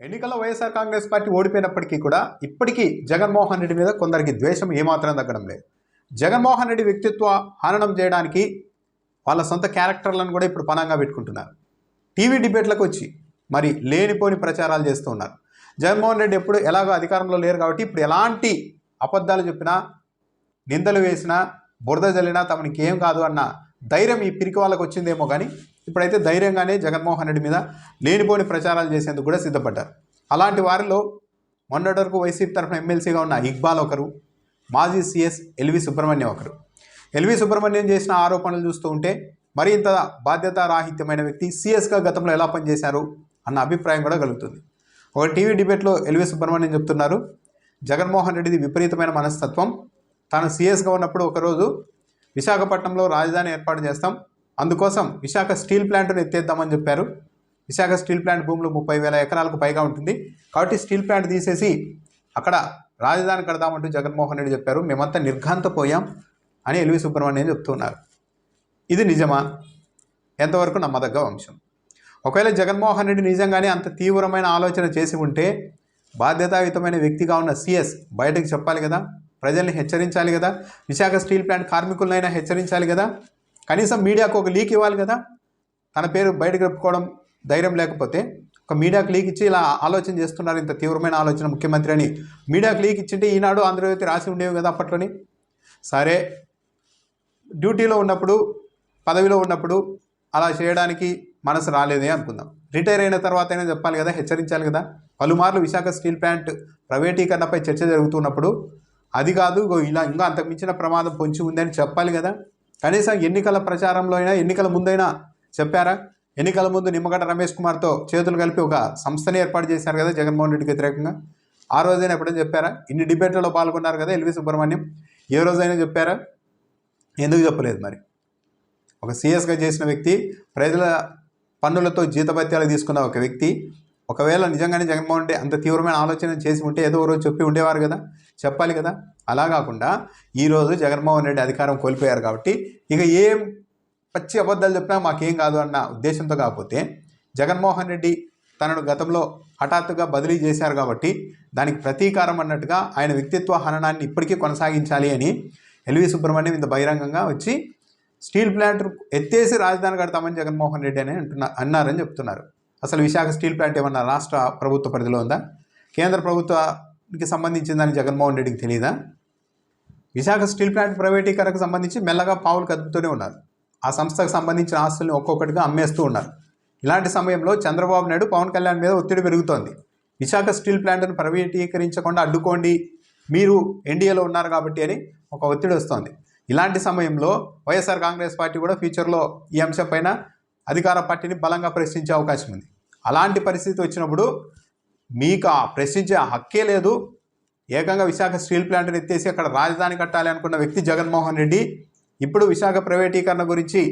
ఎన్నికల్లో వైఎస్ఆర్ కాంగ్రెస్ పార్టీ ఓడిపోయినప్పటికీ కూడా ఇప్పటికీ జగన్మోహన్ రెడ్డి మీద కొందరికి ద్వేషం ఏమాత్రం తగ్గడం లేదు. జగన్మోహన్ రెడ్డి వ్యక్తిత్వ హననం చేయడానికి వాళ్ళ సొంత క్యారెక్టర్లను కూడా ఇప్పుడు పనంగా పెట్టుకుంటున్నారు. టీవీ డిబేట్లకు వచ్చి మరి లేనిపోని ప్రచారాలు చేస్తూ ఉన్నారు. జగన్మోహన్ రెడ్డి ఎప్పుడు ఎలాగో అధికారంలో లేరు కాబట్టి ఇప్పుడు ఎలాంటి అబద్ధాలు చెప్పినా నిందలు వేసినా బురద జల్లినా తమనికి ఏం కాదు అన్న ధైర్యం ఈ పిరికి వాళ్ళకు వచ్చిందేమో కానీ ఇప్పుడైతే ధైర్యంగానే జగన్మోహన్ రెడ్డి మీద లేనిపోని ప్రచారాలు చేసేందుకు కూడా సిద్ధపడ్డారు. అలాంటి వారిలో మొన్నటి వరకు వైసీపీ తరఫున ఎమ్మెల్సీగా ఉన్న ఇక్బాల్ ఒకరు మాజీ సీఎస్ ఎల్వి సుబ్రహ్మణ్యం ఒకరు. ఎల్వి సుబ్రహ్మణ్యం చేసిన ఆరోపణలు చూస్తూ ఉంటే మరింత బాధ్యతారాహిత్యమైన వ్యక్తి సీఎస్గా గతంలో ఎలా పనిచేశారు అన్న అభిప్రాయం కూడా కలుగుతుంది. ఒక టీవీ డిబేట్లో ఎల్వి సుబ్రహ్మణ్యం చెప్తున్నారు జగన్మోహన్ రెడ్డిది విపరీతమైన మనస్తత్వం. తాను సీఎస్గా ఉన్నప్పుడు ఒకరోజు విశాఖపట్నంలో రాజధాని ఏర్పాటు చేస్తాం అందుకోసం విశాఖ స్టీల్ ప్లాంట్ను ఎత్తేద్దామని చెప్పారు. విశాఖ స్టీల్ ప్లాంట్ భూములు ముప్పై వేల ఎకరాలకు పైగా ఉంటుంది. కాబట్టి స్టీల్ ప్లాంట్ తీసేసి అక్కడ రాజధాని కడదామంటూ జగన్మోహన్ రెడ్డి చెప్పారు. మేమంతా నిర్ఘాంతపోయాం అని ఎల్వి సుబ్రహ్మణ్యం చెప్తున్నారు. ఇది నిజమా? ఎంతవరకు నమ్మదగ్గ వంశం ఒకవేళ జగన్మోహన్ రెడ్డి నిజంగానే అంత తీవ్రమైన ఆలోచన చేసి ఉంటే బాధ్యతాయుతమైన వ్యక్తిగా ఉన్న సీఎస్ బయటకు చెప్పాలి కదా? ప్రజల్ని హెచ్చరించాలి కదా? విశాఖ స్టీల్ ప్లాంట్ కార్మికులనైనా హెచ్చరించాలి కదా? కనీసం మీడియాకు ఒక లీక్ ఇవ్వాలి కదా. తన పేరు బయటకు చెప్పుకోవడం ధైర్యం లేకపోతే ఒక మీడియాకు లీక్ ఇచ్చి ఇలా ఆలోచన చేస్తున్నారు ఇంత తీవ్రమైన ఆలోచన ముఖ్యమంత్రి అని. మీడియాకు లీక్ ఇచ్చింటే ఈనాడు ఆంధ్రజ్యోతి రాసి ఉండేవి కదా అప్పట్లోని. సరే డ్యూటీలో ఉన్నప్పుడు పదవిలో ఉన్నప్పుడు అలా చేయడానికి మనసు రాలేదే అనుకుందాం. రిటైర్ అయిన తర్వాత అయినా చెప్పాలి కదా హెచ్చరించాలి కదా. పలుమార్లు విశాఖ స్టీల్ ప్లాంట్ ప్రైవేటీకరణపై చర్చ జరుగుతున్నప్పుడు అది కాదు ఇలా ఇంకా అంతకు మించిన ప్రమాదం పొంచి ఉందని చెప్పాలి కదా. కనీసం ఎన్నికల ప్రచారంలో అయినా ఎన్నికల ముందైనా చెప్పారా? ఎన్నికల ముందు నిమ్మగడ్డ రమేష్ కుమార్తో చేతులు కలిపి ఒక సంస్థని ఏర్పాటు చేశారు కదా జగన్మోహన్ రెడ్డికి వ్యతిరేకంగా. ఆ రోజైనా ఎప్పుడైనా చెప్పారా? ఇన్ని డిబేట్లలో పాల్గొన్నారు కదా ఎల్వి సుబ్రహ్మణ్యం. ఏ రోజైనా చెప్పారా? ఎందుకు చెప్పలేదు మరి? ఒక సీఎస్గా చేసిన వ్యక్తి ప్రజల పన్నులతో జీతభత్యాలు తీసుకున్న ఒక వ్యక్తి ఒకవేళ నిజంగానే జగన్మోహన్ రెడ్డి అంత తీవ్రమైన ఆలోచన చేసి ఉంటే ఏదో రోజు చెప్పి ఉండేవారు కదా? చెప్పాలి కదా? అలా కాకుండా ఈరోజు జగన్మోహన్ రెడ్డి అధికారం కోల్పోయారు కాబట్టి ఇక ఏం పచ్చి అబద్ధాలు చెప్పినా మాకేం కాదు అన్న ఉద్దేశంతో కాకపోతే జగన్మోహన్ రెడ్డి తనను గతంలో హఠాత్తుగా బదిలీ చేశారు కాబట్టి దానికి ప్రతీకారం అన్నట్టుగా ఆయన వ్యక్తిత్వ హననాన్ని ఇప్పటికీ కొనసాగించాలి అని ఎల్వి సుబ్రహ్మణ్యం ఇంత బహిరంగంగా వచ్చి స్టీల్ ప్లాంట్ ఎత్తేసి రాజధాని కడతామని జగన్మోహన్ రెడ్డి అని అంటున్నా అన్నారని చెప్తున్నారు. అసలు విశాఖ స్టీల్ ప్లాంట్ ఏమన్నా రాష్ట్ర ప్రభుత్వ పరిధిలో ఉందా? కేంద్ర ప్రభుత్వానికి సంబంధించిందని జగన్మోహన్ రెడ్డికి తెలియదా విశాఖ స్టీల్ ప్లాంట్ ప్రైవేటీకరణకు సంబంధించి మెల్లగా పావులు కదుపుతూనే ఉన్నారు. ఆ సంస్థకు సంబంధించిన ఆస్తుల్ని ఒక్కొక్కటిగా అమ్మేస్తూ ఉన్నారు. ఇలాంటి సమయంలో చంద్రబాబు నాయుడు పవన్ కళ్యాణ్ మీద ఒత్తిడి పెరుగుతోంది. విశాఖ స్టీల్ ప్లాంట్ను ప్రైవేటీకరించకుండా అడ్డుకోండి మీరు ఎన్డీఏలో ఉన్నారు కాబట్టి అని ఒక ఒత్తిడి వస్తోంది. ఇలాంటి సమయంలో వైఎస్ఆర్ కాంగ్రెస్ పార్టీ కూడా ఫ్యూచర్లో ఈ అంశం పైన అధికార పార్టీని బలంగా ప్రశ్నించే అవకాశం ఉంది. అలాంటి పరిస్థితి వచ్చినప్పుడు మీకు ఆ ప్రశ్నించే హక్కే లేదు. ఏకంగా విశాఖ స్టీల్ ప్లాంట్ని ఎత్తేసి అక్కడ రాజధాని కట్టాలి అనుకున్న వ్యక్తి జగన్మోహన్ రెడ్డి ఇప్పుడు విశాఖ ప్రైవేటీకరణ గురించి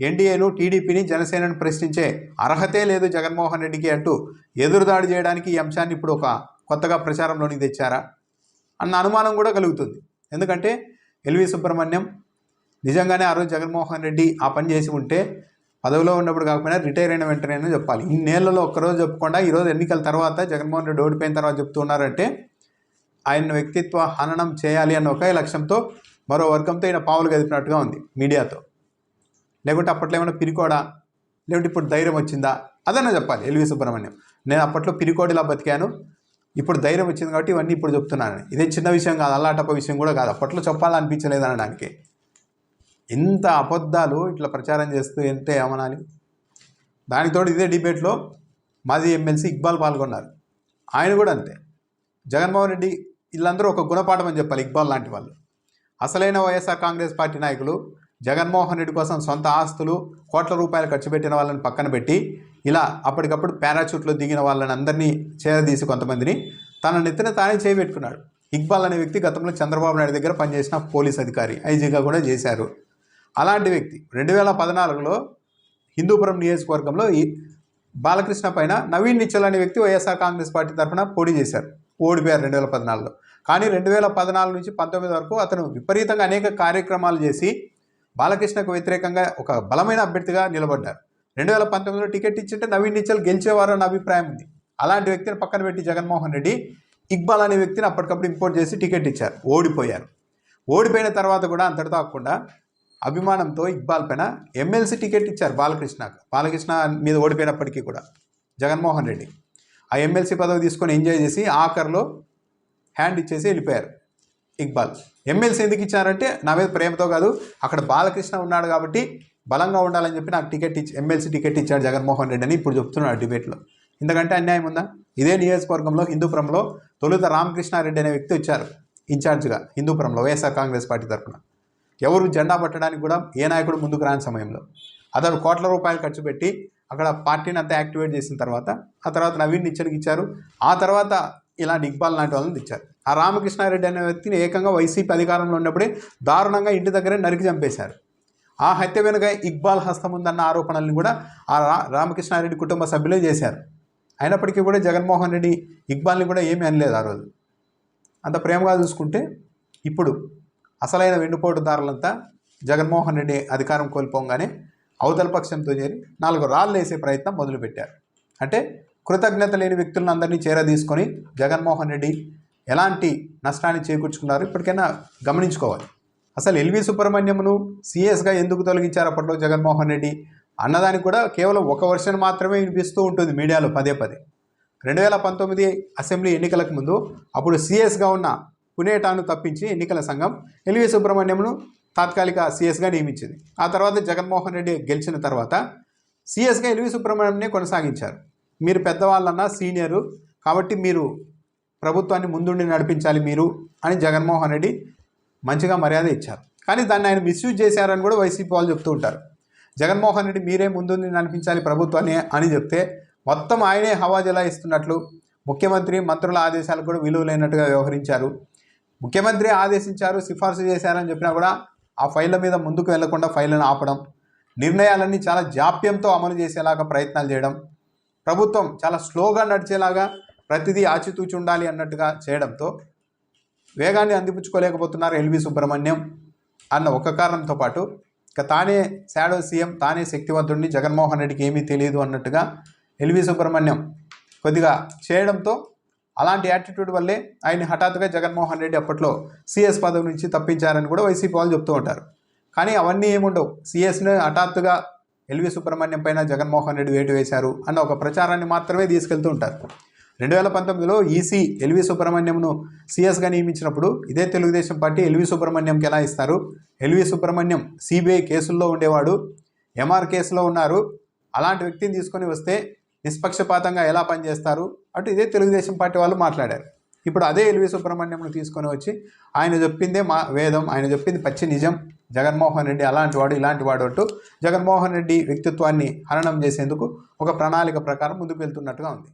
ఎన్డీఏను టీడీపీని జనసేనను ప్రశ్నించే అర్హతే లేదు జగన్మోహన్ రెడ్డికి అంటూ ఎదురుదాడి చేయడానికి ఈ అంశాన్ని ఇప్పుడు ఒక కొత్తగా ప్రచారంలోనికి తెచ్చారా? అన్న అనుమానం కూడా కలుగుతుంది. ఎందుకంటే ఎల్వి సుబ్రహ్మణ్యం నిజంగానే ఆ రోజు జగన్మోహన్ రెడ్డి ఆ పని చేసి ఉంటే పదవిలో ఉన్నప్పుడు కాకపోయినా రిటైర్ అయిన వెంటనే చెప్పాలి. ఇన్నేళ్ళలో ఒక్కరోజు చెప్పకుండా ఈరోజు ఎన్నికల తర్వాత జగన్మోహన్ రెడ్డి ఓడిపోయిన తర్వాత చెప్తున్నారంటే ఆయన వ్యక్తిత్వ హననం చేయాలి అన్న ఒకే లక్ష్యంతో మరో వర్గంతో ఈయన పావులు గదిపినట్టుగా ఉంది మీడియాతో. లేకుంటే అప్పట్లో ఏమైనా పిరికోడా? లేకుంటే ఇప్పుడు ధైర్యం వచ్చిందా? అదన్నా చెప్పాలి ఎల్వి సుబ్రహ్మణ్యం. నేను అప్పట్లో పిరికోడిలా బతికాను ఇప్పుడు ధైర్యం వచ్చింది కాబట్టి ఇవన్నీ ఇప్పుడు చెప్తున్నాను. ఇదే చిన్న విషయం కాదు అల్లాటప్ప విషయం కూడా కాదు. అప్పట్లో చెప్పాలనిపించలేదు అనడానికి ఇంత అబద్ధాలు ఇట్లా ప్రచారం చేస్తూ ఎంతే ఏమనాలి? దానితోడు ఇదే డిబేట్లో మాజీ ఎమ్మెల్సీ ఇక్బాల్ పాల్గొన్నారు. ఆయన కూడా అంతే. జగన్మోహన్ రెడ్డి వీళ్ళందరూ ఒక గుణపాఠం అని చెప్పాలి ఇక్బాల్ లాంటి వాళ్ళు. అసలైన వైఎస్ఆర్ కాంగ్రెస్ పార్టీ నాయకులు జగన్మోహన్ రెడ్డి కోసం సొంత ఆస్తులు కోట్ల రూపాయలు ఖర్చు పెట్టిన వాళ్ళని పక్కన పెట్టి ఇలా అప్పటికప్పుడు పారాచూట్లో దిగిన వాళ్ళని అందరినీ చేరదీసి కొంతమందిని తన నెత్తిన తానే చేయబెట్టుకున్నాడు ఇక్బాల్ అనే వ్యక్తి గతంలో చంద్రబాబు నాయుడు దగ్గర పనిచేసిన పోలీస్ అధికారి ఐజీగా కూడా చేశారు. అలాంటి వ్యక్తి రెండు వేల పద్నాలుగులో హిందూపురం నియోజకవర్గంలో ఈ బాలకృష్ణ పైన నవీన్ నిచ్చల్ అనే వ్యక్తి వైఎస్ఆర్ కాంగ్రెస్ పార్టీ తరఫున పోటీ చేశారు. ఓడిపోయారు రెండు వేల పద్నాలుగులో. కానీ రెండు వేల పద్నాలుగు నుంచి పంతొమ్మిది వరకు అతను విపరీతంగా అనేక కార్యక్రమాలు చేసి బాలకృష్ణకు వ్యతిరేకంగా ఒక బలమైన అభ్యర్థిగా నిలబడ్డారు. రెండు వేల పంతొమ్మిదిలో టికెట్ ఇచ్చింటే నవీన్ నిచ్చల్ గెలిచేవారు అన్న అభిప్రాయం ఉంది. అలాంటి వ్యక్తిని పక్కన పెట్టి జగన్మోహన్ రెడ్డి ఇక్బాల్ అనే వ్యక్తిని అప్పటికప్పుడు ఇంపోర్ట్ చేసి టికెట్ ఇచ్చారు. ఓడిపోయారు. ఓడిపోయిన తర్వాత కూడా అంతటితో కాకుండా అభిమానంతో ఇక్బాల్ పైన ఎమ్మెల్సీ టికెట్ ఇచ్చారు బాలకృష్ణకు. బాలకృష్ణ మీద ఓడిపోయినప్పటికీ కూడా. జగన్మోహన్ రెడ్డి. ఆ ఎమ్మెల్సీ పదవి తీసుకొని ఎంజాయ్ చేసి ఆఖరిలో హ్యాండ్ ఇచ్చేసి వెళ్ళిపోయారు ఇక్బాల్. ఎమ్మెల్సీ ఎందుకు ఇచ్చారంటే నా మీద ప్రేమతో కాదు అక్కడ బాలకృష్ణ ఉన్నాడు కాబట్టి బలంగా ఉండాలని చెప్పి నాకు టికెట్ ఇచ్చి ఎమ్మెల్సీ టికెట్ ఇచ్చాడు జగన్మోహన్ రెడ్డి అని ఇప్పుడు చెప్తున్నాడు డిబేట్లో. ఇంతకంటే అన్యాయం ఉందా? ఇదే నియోజకవర్గంలో హిందూపురంలో తొలుత రామకృష్ణారెడ్డి అనే వ్యక్తి వచ్చారు ఇన్ఛార్జ్గా హిందూపురంలో వైఎస్ఆర్ కాంగ్రెస్ పార్టీ తరఫున. ఎవరు జెండా పట్టడానికి కూడా ఏ నాయకుడు ముందుకు రాని సమయంలో అతను కోట్ల రూపాయలు ఖర్చు పెట్టి అక్కడ పార్టీని అంతా యాక్టివేట్ చేసిన తర్వాత ఆ తర్వాత నవీన్ నిచ్చనికి ఇచ్చారు. ఆ తర్వాత ఇలాంటి ఇక్బాల్ లాంటి వాళ్ళని ఇచ్చారు ఆ రామకృష్ణారెడ్డి అనే వ్యక్తిని ఏకంగా వైసీపీ అధికారంలో ఉన్నప్పుడే దారుణంగా ఇంటి దగ్గరే నరికి చంపేశారు. ఆ హత్య వెనుక ఇక్బాల్ హస్తం ఉందన్న ఆరోపణల్ని కూడా ఆ రా రామకృష్ణారెడ్డి కుటుంబ సభ్యులే చేశారు. అయినప్పటికీ కూడా జగన్మోహన్ రెడ్డి ఇక్బాల్ని కూడా ఏమీ అనలేదు ఆ రోజు. అంత ప్రేమగా చూసుకుంటే ఇప్పుడు అసలైన వెన్నుపోటుదారులంతా జగన్మోహన్ రెడ్డి అధికారం కోల్పోగానే అవతల పక్షంతో చేరి నాలుగు రాళ్ళు వేసే ప్రయత్నం మొదలుపెట్టారు. అంటే కృతజ్ఞత లేని వ్యక్తులను అందరినీ చేరదీసుకొని జగన్మోహన్ రెడ్డి ఎలాంటి నష్టాన్ని చేకూర్చుకున్నారు ఇప్పటికైనా గమనించుకోవాలి. అసలు ఎల్వి సుబ్రహ్మణ్యంను సీఎస్గా ఎందుకు తొలగించారు అప్పట్లో జగన్మోహన్ రెడ్డి? అన్నదానికి కూడా కేవలం ఒక వర్షన్ మాత్రమే వినిపిస్తూ ఉంటుంది మీడియాలో పదే పదే. రెండు వేల పంతొమ్మిది అసెంబ్లీ ఎన్నికలకు ముందు అప్పుడు సీఎస్గా ఉన్న పునేటాను తప్పించి ఎన్నికల సంఘం ఎల్వి సుబ్రహ్మణ్యంను తాత్కాలిక సీఎస్గా నియమించింది. ఆ తర్వాత జగన్మోహన్ రెడ్డి గెలిచిన తర్వాత సీఎస్గా ఎల్వి సుబ్రహ్మణ్యంనే కొనసాగించారు. మీరు పెద్దవాళ్ళన్నా సీనియరు కాబట్టి మీరు ప్రభుత్వాన్ని ముందుండి నడిపించాలి మీరు అని జగన్మోహన్ రెడ్డి మంచిగా మర్యాద ఇచ్చారు. కానీ దాన్ని ఆయన మిస్యూజ్ చేశారని కూడా వైసీపీ వాళ్ళు చెప్తూ ఉంటారు. జగన్మోహన్ రెడ్డి మీరే ముందుండి నడిపించాలి ప్రభుత్వాన్ని అని చెప్తే మొత్తం ఆయనే హవా జలాయిస్తున్నట్లు ముఖ్యమంత్రి మంత్రుల ఆదేశాలకు కూడా విలువ లేనట్టుగా వ్యవహరించారు. ముఖ్యమంత్రి ఆదేశించారు సిఫార్సు చేశారని చెప్పినా కూడా ఆ ఫైళ్ళ మీద ముందుకు వెళ్ళకుండా ఫైళ్ళను ఆపడం నిర్ణయాలన్నీ చాలా జాప్యంతో అమలు చేసేలాగా ప్రయత్నాలు చేయడం ప్రభుత్వం చాలా స్లోగా నడిచేలాగా ప్రతిదీ ఆచితూచి ఉండాలి అన్నట్టుగా చేయడంతో వేగాన్ని అందిపుచ్చుకోలేకపోతున్నారు ఎల్వి సుబ్రహ్మణ్యం అన్న ఒక కారణంతో పాటు ఇక తానే శాడో సీఎం తానే శక్తివంతుడిని జగన్మోహన్ రెడ్డికి ఏమీ తెలియదు అన్నట్టుగా ఎల్వి సుబ్రహ్మణ్యం కొద్దిగా చేయడంతో అలాంటి యాటిట్యూడ్ వల్లే ఆయన హఠాత్తుగా జగన్మోహన్ రెడ్డి అప్పట్లో సీఎస్ పదవి నుంచి తప్పించారని కూడా వైసీపీ వాళ్ళు చెప్తూ ఉంటారు. కానీ అవన్నీ ఏముండవు. సీఎస్ని హఠాత్తుగా ఎల్వి సుబ్రహ్మణ్యం పైన జగన్మోహన్ రెడ్డి వేటు వేశారు అన్న ఒక ప్రచారాన్ని మాత్రమే తీసుకెళ్తూ ఉంటారు. రెండు వేల పంతొమ్మిదిలో ఈసీ ఎల్వి సుబ్రహ్మణ్యంను సీఎస్గా నియమించినప్పుడు ఇదే తెలుగుదేశం పార్టీ ఎల్వి సుబ్రహ్మణ్యంకి ఎలా ఇస్తారు? ఎల్వి సుబ్రహ్మణ్యం సిబిఐ కేసుల్లో ఉండేవాడు ఎంఆర్ కేసులో ఉన్నారు. అలాంటి వ్యక్తిని తీసుకొని వస్తే నిష్పక్షపాతంగా ఎలా పనిచేస్తారు? అటు ఇదే తెలుగుదేశం పార్టీ వాళ్ళు మాట్లాడారు. ఇప్పుడు అదే ఎల్వి సుబ్రహ్మణ్యంను తీసుకొని వచ్చి ఆయన చెప్పిందే మా వేదం ఆయన చెప్పింది పచ్చి నిజం. జగన్మోహన్ రెడ్డి అలాంటి వాడు ఇలాంటి వాడు అంటూ జగన్మోహన్ రెడ్డి వ్యక్తిత్వాన్ని హననం చేసేందుకు ఒక ప్రణాళిక ప్రకారం ముందుకు వెళ్తున్నట్టుగా ఉంది.